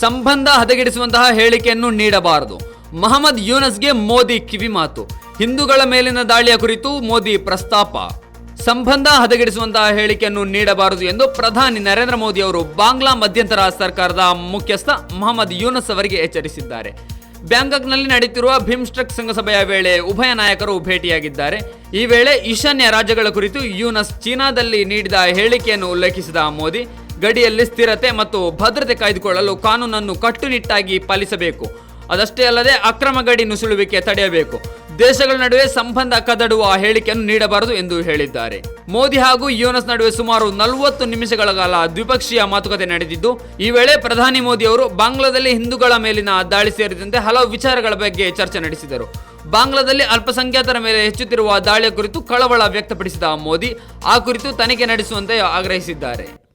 ಸಂಬಂಧ ಹದಗೆಡಿಸುವಂತಹ ಹೇಳಿಕೆಯನ್ನು ನೀಡಬಾರದು. ಮಹಮ್ಮದ್ ಯೂನಸ್ಗೆ ಮೋದಿ ಕಿವಿಮಾತು ಹಿಂದೂಗಳ ಮೇಲಿನ ದಾಳಿಯ ಕುರಿತು ಮೋದಿ ಪ್ರಸ್ತಾಪ. ಸಂಬಂಧ ಹದಗೆಡಿಸುವಂತಹ ಹೇಳಿಕೆಯನ್ನು ನೀಡಬಾರದು ಎಂದು ಪ್ರಧಾನಿ ನರೇಂದ್ರ ಮೋದಿ ಅವರು ಬಾಂಗ್ಲಾ ಮಧ್ಯಂತರ ಸರ್ಕಾರದ ಮುಖ್ಯಸ್ಥ ಮಹಮ್ಮದ್ ಯೂನಸ್ ಅವರಿಗೆ ಎಚ್ಚರಿಸಿದ್ದಾರೆ. ಬ್ಯಾಂಕಾಕ್ನಲ್ಲಿ ನಡೆಯುತ್ತಿರುವ ಬಿಮ್ಸ್ಟೆಕ್ ಸಂಘಸಭೆಯ ವೇಳೆ ಉಭಯ ನಾಯಕರು ಭೇಟಿಯಾಗಿದ್ದಾರೆ. ಈ ವೇಳೆ ಈಶಾನ್ಯ ರಾಜ್ಯಗಳ ಕುರಿತು ಯೂನಸ್ ಚೀನಾದಲ್ಲಿ ನೀಡಿದ ಹೇಳಿಕೆಯನ್ನು ಉಲ್ಲೇಖಿಸಿದ ಮೋದಿ ಗಡಿಯಲ್ಲಿ ಸ್ಥಿರತೆ ಮತ್ತು ಭದ್ರತೆ ಕಾಯ್ದುಕೊಳ್ಳಲು ಕಾನೂನನ್ನು ಕಟ್ಟುನಿಟ್ಟಾಗಿ ಪಾಲಿಸಬೇಕು. ಅದಷ್ಟೇ ಅಲ್ಲದೆ ಅಕ್ರಮ ಗಡಿ ನುಸುಳುವಿಕೆ ತಡೆಯಬೇಕು. ದೇಶಗಳ ನಡುವೆ ಸಂಬಂಧ ಕದಡುವ ಹೇಳಿಕೆಯನ್ನು ನೀಡಬಾರದು ಎಂದು ಹೇಳಿದ್ದಾರೆ. ಮೋದಿ ಹಾಗೂ ಯೋನಸ್ ನಡುವೆ ಸುಮಾರು ನಲವತ್ತು ನಿಮಿಷಗಳ ಕಾಲ ದ್ವಿಪಕ್ಷೀಯ ಮಾತುಕತೆ ನಡೆದಿದ್ದು, ಈ ವೇಳೆ ಪ್ರಧಾನಿ ಮೋದಿ ಅವರು ಬಾಂಗ್ಲಾದಲ್ಲಿ ಹಿಂದೂಗಳ ಮೇಲಿನ ದಾಳಿ ಸೇರಿದಂತೆ ಹಲವು ವಿಚಾರಗಳ ಬಗ್ಗೆ ಚರ್ಚೆ ನಡೆಸಿದರು. ಬಾಂಗ್ಲಾದಲ್ಲಿ ಅಲ್ಪಸಂಖ್ಯಾತರ ಮೇಲೆ ಹೆಚ್ಚುತ್ತಿರುವ ದಾಳಿಯ ಕುರಿತು ಕಳವಳ ವ್ಯಕ್ತಪಡಿಸಿದ ಮೋದಿ, ಆ ಕುರಿತು ತನಿಖೆ ನಡೆಸುವಂತೆ ಆಗ್ರಹಿಸಿದ್ದಾರೆ.